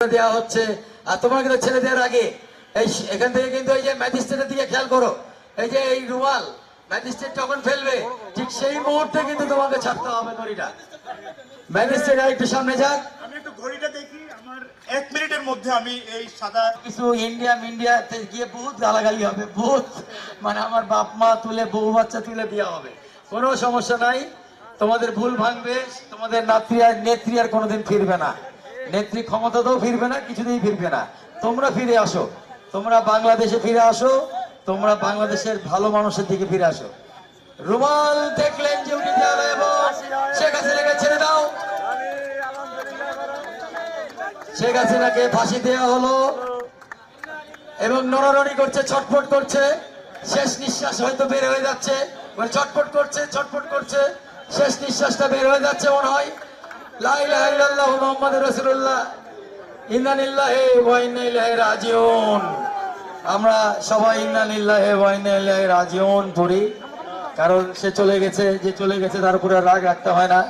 দেওয়া হচ্ছে। আর তোমার কিন্তু ছেড়ে দেওয়ার আগে এই এখান থেকে কিন্তু এই যে ম্যাজিস্ট্রেটের দিকে খেয়াল করো। এই যে এই রুমাল ম্যাজিস্ট্রেট যখন ফেলবে ঠিক সেই মুহূর্তে কিন্তু তোমাকে ছাড়তে হবে দড়িটা ম্যাজিস্ট্রেট আর একটু সামনে যাক। আমি একটু ঘড়িটা দেখি আমার এক মিনিটের মধ্যে আমি এই সাদা কিছু ইন্ডিয়া ইন্ডিয়াতে গিয়ে বহুত গালাগালি হবে বহুত। মানে আমার বাপ মা তুলে বউ বাচ্চা তুলে দেওয়া হবে। কোনো সমস্যা নাই। তোমাদের ভুল ভাঙবে তোমাদের নাত্রী আর নেত্রী আর কোনোদিন ফিরবে না। নেত্রী ক্ষমতাতেও ফিরবে না, কিছুতেই ফিরবে না। তোমরা ফিরে আসো। তোমরা বাংলাদেশে ফিরে আসো। তোমরা বাংলাদেশের ভালো মানুষের দিকে ফিরে আসো। রুমাল দেখলেন যে উনি শেখ হাসিনাকে ছেড়ে দাও। শেখ হাসিনাকে ফাঁসি দেওয়া হলো এবং নড়ানড়ি করছে, ছটফট করছে। শেষ নিঃশ্বাস হয়তো বের হয়ে যাচ্ছে। মানে ছটফট করছে ছটফট করছে। শেষ নিঃশ্বাসটা বের হয়ে যাচ্ছে, মনে হয়। আমরা সবাই ইন্দানিল্লাহ রাজিউন পড়ি। কারণ সে চলে গেছে, যে চলে গেছে তার উপরে রাগ রাখতে হয় না।